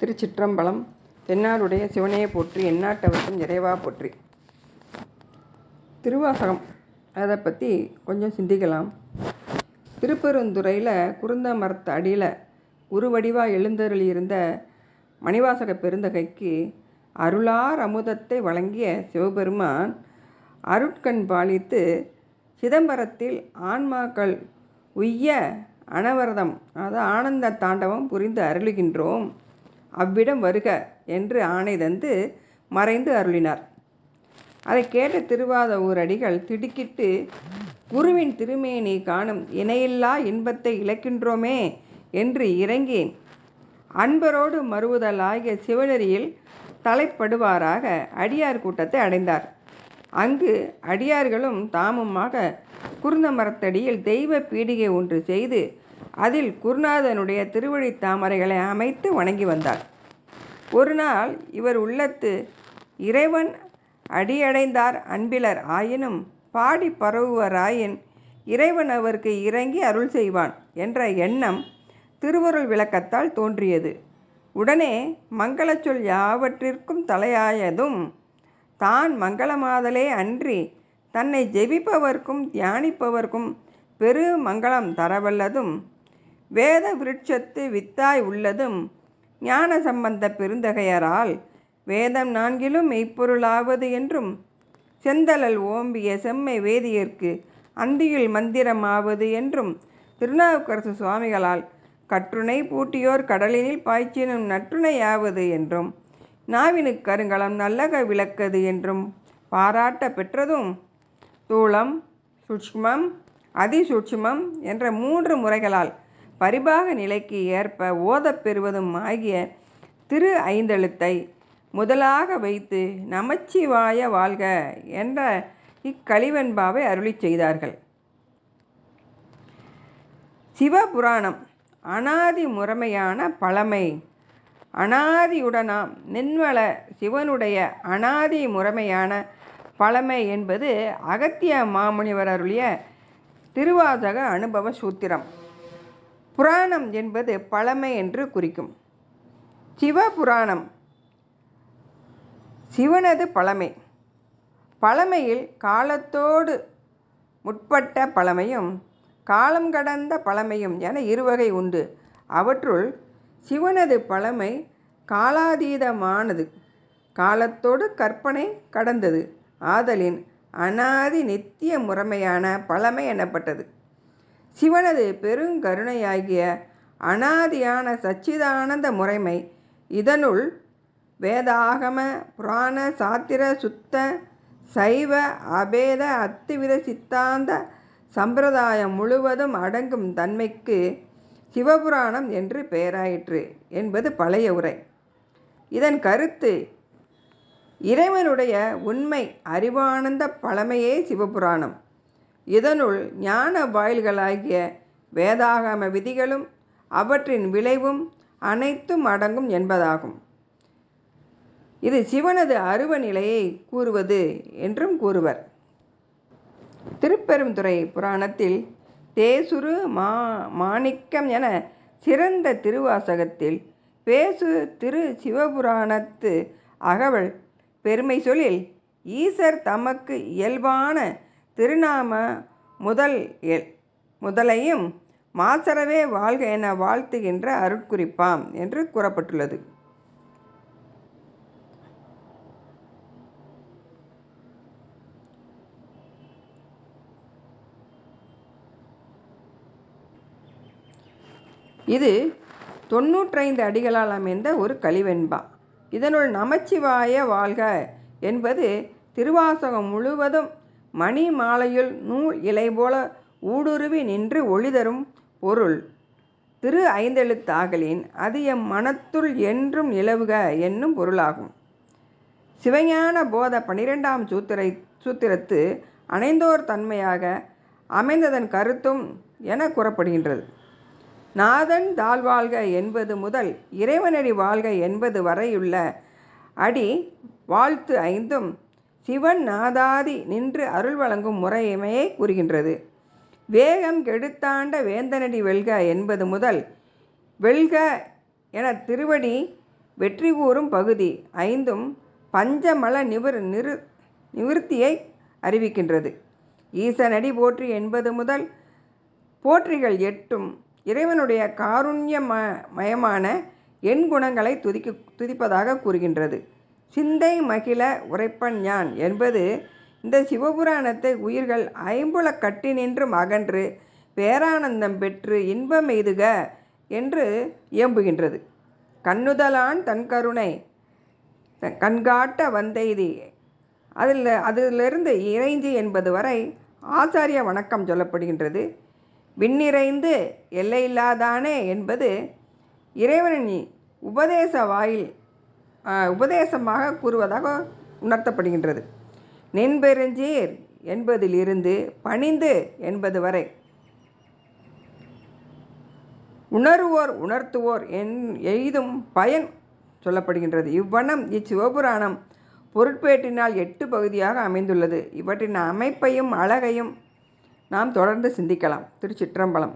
திருச்சிற்றம்பலம் தென்னாருடைய சிவனையை போற்றி எந்நாட்டவர்க்கும் இறைவா போற்றி. திருவாசகம். அதை பற்றி கொஞ்சம் சிந்திக்கலாம். திருப்பெருந்துறையில் குருந்த மரத்து அடியில் உருவடிவாக எழுந்தருளி இருந்த மணிவாசக பெருந்தகைக்கு அருளார் அமுதத்தை வழங்கிய சிவபெருமான் அருட்கண் பாலித்து சிதம்பரத்தில் ஆன்மாக்கள் உய்ய அனவரதம் அதாவது ஆனந்த தாண்டவம் புரிந்து அருளுகின்றோம். அவ்விடம் வருக என்று ஆணை தந்து மறைந்து அருளினார். அதை கேட்ட திருவாத ஊரடிகள் திடுக்கிட்டு குருவின் திருமேனி காணும் இணையில்லா இன்பத்தை இழக்கின்றோமே என்று இறங்கி அன்பரோடு மறுவுதலாகிய சிவநெறியில் தலைப்படுவாராக அடியார் கூட்டத்தை அடைந்தார். அங்கு அடியார்களும் தாமுமாக குருந்த மரத்தடியில் தெய்வ பீடிகை ஒன்று செய்து அதில் குருநாதனுடைய திருவழி தாமரைகளை அமைத்து வணங்கி வந்தார். ஒரு நாள் இவர் உள்ளத்து இறைவன் அடியடைந்தார் அன்பிலர் ஆயினும் பாடி பரவுவராயின் இறைவன் அவருக்கு இறங்கி அருள் செய்வான் என்ற எண்ணம் திருவருள் விளக்கத்தால் தோன்றியது. உடனே மங்களச் சொல் யாவற்றிற்கும் தலையாயதும் தான் மங்களமாதலே அன்றி தன்னை ஜெபிப்பவர்க்கும் தியானிப்பவர்க்கும் பெரு மங்களம் தரவல்லதும் வேத விருட்சத்து வித்தாய் உள்ளதும் ஞான சம்பந்த பெருந்தகையரால் வேதம் நான்கிலும் மெய்ப்பொருளாவது என்றும் செந்தலல் ஓம்பிய செம்மை வேதியர்க்கு அந்தியில் மந்திரமாவது என்றும் திருநாவுக்கரசு சுவாமிகளால் கற்றுணை பூட்டியோர் கடலினில் பாய்ச்சினும் நற்றுணையாவது என்றும் நாவினு கருங்கலம் நல்லக விளக்கது என்றும் பாராட்ட பெற்றதும் தூளம் சுட்சுமம் அதிசூட்சுமம் என்ற மூன்று முறைகளால் பரிபாக நிலைக்கு ஏற்ப ஓதப் பெறுவதும் ஆகிய திரு ஐந்தெழுத்தை முதலாக வைத்து நமச்சிவாய வாழ்க என்ற இக்கலிவெண்பாவை அருளி செய்தார்கள். சிவபுராணம் அனாதி முறைமையான பழமை. அனாதியுடனாம் நின்வள சிவனுடைய அனாதி முறைமையான பழமை என்பது அகத்திய மாமுனிவர் அருளிய திருவாசக அனுபவ சூத்திரம். புராணம் என்பது பழமை என்று குறிக்கும். சிவபுராணம். சிவனது பழமை. பழமையில் காலத்தோடு முற்பட்ட பழமையும் காலம் கடந்த பழமையும் என இருவகை உண்டு. அவற்றுள் சிவனது பழமை காலாதீதமானது. காலத்தோடு கற்பனை கடந்தது. ஆதலின் அனாதி நித்திய முறைமையான பழமை எனப்பட்டது. சிவனது பெருங்கருணையாகிய அனாதியான சச்சிதானந்த முறைமை இதனுள் வேதாகம புராண சாத்திர சுத்த சைவ அபேத அத்துவித சித்தாந்த சம்பிரதாயம் முழுவதும் அடங்கும் தன்மைக்கு சிவபுராணம் என்று பெயராயிற்று என்பது பழைய உரை. இதன் கருத்து இறைவனுடைய உண்மை அறிவானந்த பழமையே சிவபுராணம். இதனுள் ஞான வாயில்களாகிய வேதாகம விதிகளும் அவற்றின் விளைவும் அனைத்தும் அடங்கும் என்பதாகும். இது சிவனது அருவ நிலையை கூறுவது என்றும் கூறுவர். திருப்பெருந்துறை புராணத்தில் தேசுரு மா மாணிக்கம் என சிறந்த திருவாசகத்தில் பேசு திரு சிவபுராணத்து அகவல் பெருமை சொல்லில் ஈசர் தமக்கு இயல்பான திருநாம முதல் எல். முதலையும் மாசரவே வாழ்க என வாழ்த்துகின்ற அருட்குறிப்பாம் என்று கூறப்பட்டுள்ளது. இது தொன்னூற்றைந்து அடிகளால் அமைந்த ஒரு கலிவெண்பா இதனுள் நமச்சிவாய வாழ்க என்பது திருவாசகம் முழுவதும் மணி மாலையுள் நூல் இலை போல ஊடுருவி நின்று ஒளிதரும் பொருள். திரு ஐந்தெழுத்தாகலின் அது எம் மனத்துள் என்றும் நிலவுக என்னும் பொருளாகும். சிவஞான போத பனிரெண்டாம் சூத்திரை சூத்திரத்து அணைந்தோர் தன்மையாக அமைந்ததன் கருத்தும் என கூறப்படுகின்றது. நாதன் தாழ்வாழ்க என்பது முதல் இறைவனடி வாழ்க என்பது வரையுள்ள அடி வாழ்த்து ஐந்தும் சிவன் நாதாதி நின்று அருள் வழங்கும் முறைமையை கூறுகின்றது. வேகம் கெடுத்தாண்ட வேந்தனடி வெல்க என்பது முதல். வெல்க என திருவடி வெற்றி கூறும் பகுதி ஐந்தும் பஞ்சமல நிவர் நிறு நிவிருத்தியை அறிவிக்கின்றது. ஈசனடி போற்றி என்பது முதல். போற்றிகள் எட்டும் இறைவனுடைய காருண்ய ம மயமான எண் குணங்களை துதிக்கு துதிப்பதாக கூறுகின்றது. சிந்தை மகிழ உரைப்பன் ஞான் என்பது இந்த சிவபுராணத்தை உயிர்கள் ஐம்புலக் நின்று அகன்று பேரானந்தம் பெற்று இன்பம் எய்துக என்று இயம்புகின்றது. கண்ணுதலான் தன் கருணை த- கண்காட்ட வந்தெய்தி. அதில் அதிலிருந்து இறைஞ்சி என்பது வரை ஆச்சாரிய வணக்கம் சொல்லப்படுகின்றது. விண்ணிறைந்து எல்லையில்லாதானே என்பது இறைவனின் உபதேச வாயில் உபதேசமாக கூறுவதாக உணர்த்தப்படுகின்றது. நின்பெருஞ்சீர் என்பதிலிருந்து பணிந்து என்பது வரை உணர்வோர் உணர்த்துவோர் என் எய்தும் பயன் சொல்லப்படுகின்றது. இவ்வனம் இச்சிவபுராணம் பொருட்பேட்டினால் எட்டு பகுதியாக அமைந்துள்ளது. இவற்றின் அமைப்பையும் அழகையும் நாம் தொடர்ந்து சிந்திக்கலாம். திருச்சிற்றம்பலம்.